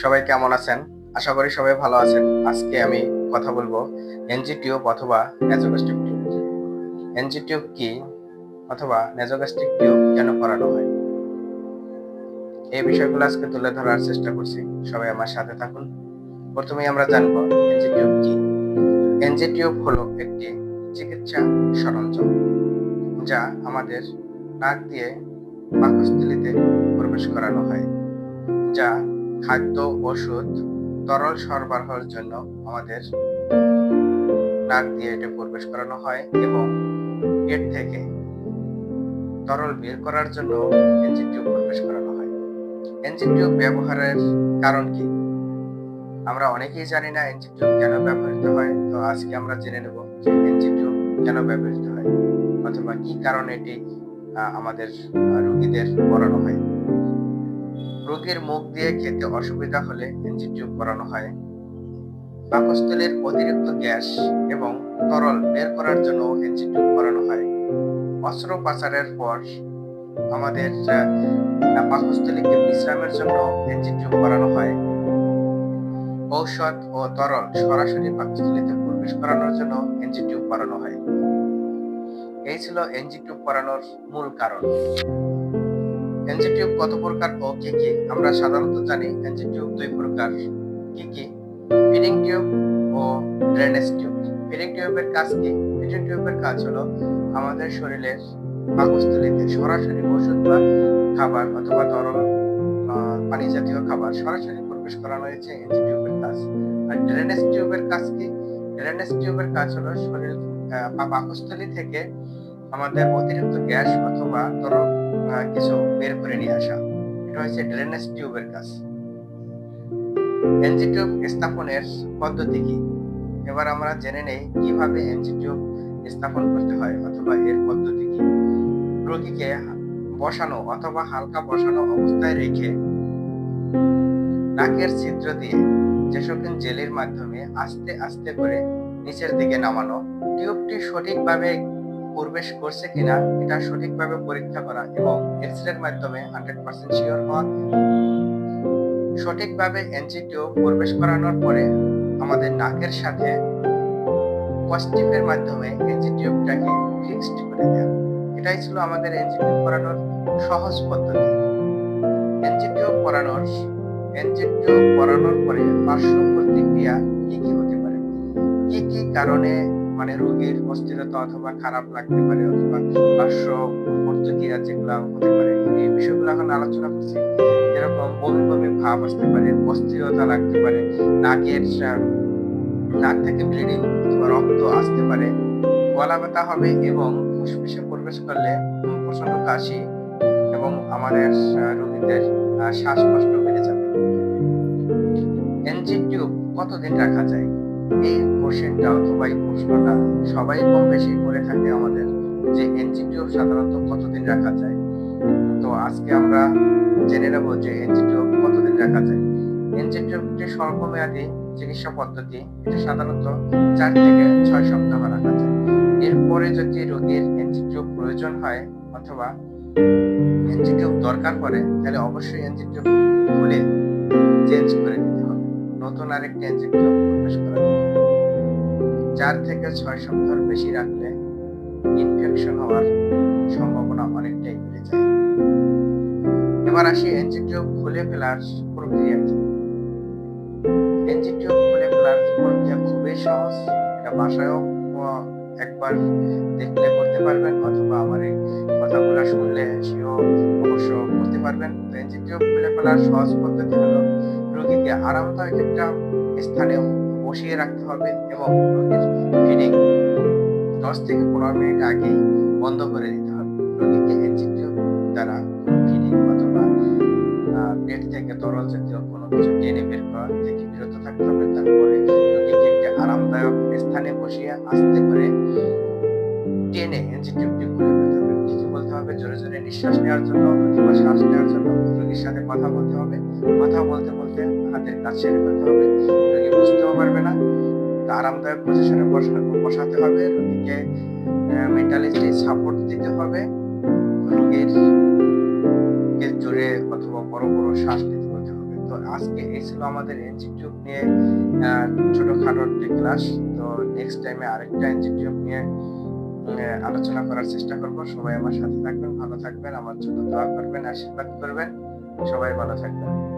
সবাই কেমন আছেন? আশা করি সবাই ভালো আছেন। আজকে আমি কথা বলব এনজি টিউব অথবা নেজোগাস্টিক টিউব এনজি টিউব কি অথবা নেজোগাস্টিক টিউব কেন করানো হয়? এই বিষয়গুলো আজকে তুলে ধরার চেষ্টা করছি। সবাই আমার সাথে থাকুন। প্রথমেই আমরা জানব এনজি টিউব কি। এনজি টিউব হলো একটি চিকিৎসা সরঞ্জাম যা আমাদের নাক দিয়ে পাকস্থলিতে প্রবেশ করানো হয়, যা খাদ্য, ওষুধ, তরল সরবরাহের জন্য আমাদের নাক দিয়ে এটা প্রবেশ করানো হয় এবং পেট থেকে তরল বের করার জন্য এনজি টিউব প্রবেশ করানো হয়। এনজি টিউব ব্যবহারের কারণ কি? আমরা অনেকেই জানি না এনজি টিউব কেন ব্যবহৃত হয়, তো আজকে আমরা জেনে নেব যে এনজি টিউব কেন ব্যবহৃত হয় অথবা কি কারণে এটি আমাদের রোগীদের করানো হয়। রোগীর মুখ দিয়ে খেতে অসুবিধা হলে এনজি টিউব করানো হয়। পাকস্থলীর অতিরিক্ত গ্যাস এবং তরল বের করার জন্য এনজি টিউব করানো হয়। অস্ত্রোপচারের পর আমাদের পাকস্থলীকে বিশ্রামের জন্য এনজি টিউব করানো হয়। ঔষধ ও তরল সরাসরি পাকস্থলীতে প্রবেশ করানোর জন্য এনজি টিউব করানো হয়। এই ছিল এনজি টিউব করানোর মূল কারণ। এনজি কত প্রকার ও কি কি? আমরা সাধারণত জানি এনজি দুই প্রকার, কি কি? ফিডিং টিউব ও ড্রেনেজ টিউব ফিডিং টিউবের কাজ কি? ফিডিং টিউবের কাজ হলো আমাদের শরীরের পাকস্থলীতে সরাসরি ওষুধ বা খাবার অথবা তরল পানি জাতীয় খাবার সরাসরি প্রবেশ করানো হয়েছে এনজি টিউবের কাজ। আর ড্রেনেজ টিউবের কাজ কি? ড্রেনেজ টিউবের কাজ হলো শরীর পাকস্থলী থেকে আমাদের অতিরিক্ত গ্যাস অথবা তরল কিছু বের করে নিয়ে আসা। এটা হচ্ছে ড্রেনেজ টিউবের কাজ। স্থাপনের পদ্ধতি কি? এবার আমরা জেনে নেই কীভাবে স্থাপন করতে হয় অথবা এর পদ্ধতি কি। রোগীকে বসানো অথবা হালকা বসানো অবস্থায় রেখে নাকের ছিদ্র দিয়ে যেসকল জেলের মাধ্যমে আস্তে আস্তে করে নিচের দিকে নামানো। টিউবটি সঠিকভাবে প্রবেশ করছে কিনা, এটা সঠিকভাবে পরীক্ষা করা এবং এক্সরের মাধ্যমে হান্ড্রেড পার্সেন্ট শিওর হওয়া। সঠিকভাবে এনজি টিউব প্রবেশ করানোর পরে আমাদের নাকের সাথে পজিটিভের মাধ্যমে এনজি টিউবটাকে ফিক্সড করে দেওয়া এটাই ছিল আমাদের এনজি টিউব করানোর সহজ পদ্ধতি। এনজি টিউব করানোর এনজি টিউব করানোর পরে পার্শ্ব প্রতিক্রিয়া কি কি হতে পারে? কি কি কারণে মানে রোগীর অস্থিরতা অথবা খারাপ লাগতে পারে অথবা পার্শ্ব প্রতিক্রিয়া যেগুলো হতে পারে। এই বিষয়গুলো এখন আলোচনা করছি। যেরকম বমি বমি ভাব আসতে পারে, অস্থিরতা লাগতে পারে, নাকের নাক থেকে ব্লিডিং অথবা রক্ত আসতে পারে। গলা ব্যথা হবে এবং ফুসফুসে প্রবেশ করলে প্রচণ্ড কাশি এবং আমাদের রোগীদের শ্বাসকষ্ট বেড়ে যাবে। এনজি টিউব কতদিন রাখা যায়? এই কোশ্চেনটা অথবা এই প্রশ্নটা সবাই কম বেশি করে থাকে আমাদের যে এনজি টিউব সাধারণত কতদিন রাখা যায়। তো আজকে আমরা জেনে নেব যে এনজি টিউব কতদিন রাখা যায়। এনজি টিউব একটি স্বল্পমেয়াদী চিকিৎসা পদ্ধতি, এটা সাধারণত চার থেকে ছয় সপ্তাহ রাখা যায়। এরপরে যদি রোগীর এনজি টিউব প্রয়োজন হয় অথবা এনজি টিউব দরকার পড়ে, তাহলে অবশ্যই এনজি টিউব খুলে চেঞ্জ করে দিতে হবে। নতুন আরেকটি এনজি টিউব প্রবেশ করা যাবে চার থেকে ছয় সপ্তাহ বেশি রাখলে ইনফেকশন হওয়ার সম্ভাবনা অনেকটাই বেড়ে যায়। এবার আসি এনজি টিউব খুলে ফেলার প্রক্রিয়া কি? এনজি খুলে ফেলার প্রক্রিয়া খুবই সহজ। এটা বাসায়ও একবার দেখলে করতে পারবেন অথবা আমার এই কথাগুলো শুনলে সেও অবশ্য করতে পারবেন। তো এনজি টিউব খুলে ফেলার সহজ পদ্ধতি হলো, রোগীকে আরামদায়ক একটা স্থানে বসিয়ে রাখতে হবে এবং রোগীর ফিডিং দশ থেকে পনেরো মিনিট আগেই বন্ধ করে দিতে হবে। রোগীকে এনজি টিউব দ্বারা ফিডিং অথবা পেট থেকে তরল জাতীয় কোনো কিছু টেনে বের করা থেকে বিরত থাকতে হবে। তারপরে রোগীকে একটি আরামদায়ক স্থানে বসিয়ে আস্তে করে টেনে এনজি টিউবটি ফেলতে হবে। কিছু বলতে হবে, জোরে জোরে নিঃশ্বাস নেওয়ার জন্য অথবা শ্বাস নেওয়ার জন্য। সাথে কথা বলতে হবে, কথা বলতে বলতে হাতের কাজ ছেড়ে ফেলতে হবে। রোগী বুঝতেও পারবে না। আরামদায়ক পজিশনে বসাতে হবে, রোগীকে মেন্টালি সাপোর্ট দিতে হবে, রোগীর জোরে অথবা বড় বড় শ্বাস নিতে হতে হবে। তো আজকে এই ছিল আমাদের টিউব নিয়ে ছোটখাটো একটি ক্লাস তো নেক্সট টাইমে আরেকটা টিউব নিয়ে আলোচনা করার চেষ্টা করব। সবাই আমার সাথে থাকবেন, ভালো থাকবেন, আমার জন্য দোয়া করবেন, আশীর্বাদ করবেন। সবাই ভালো থাকবেন।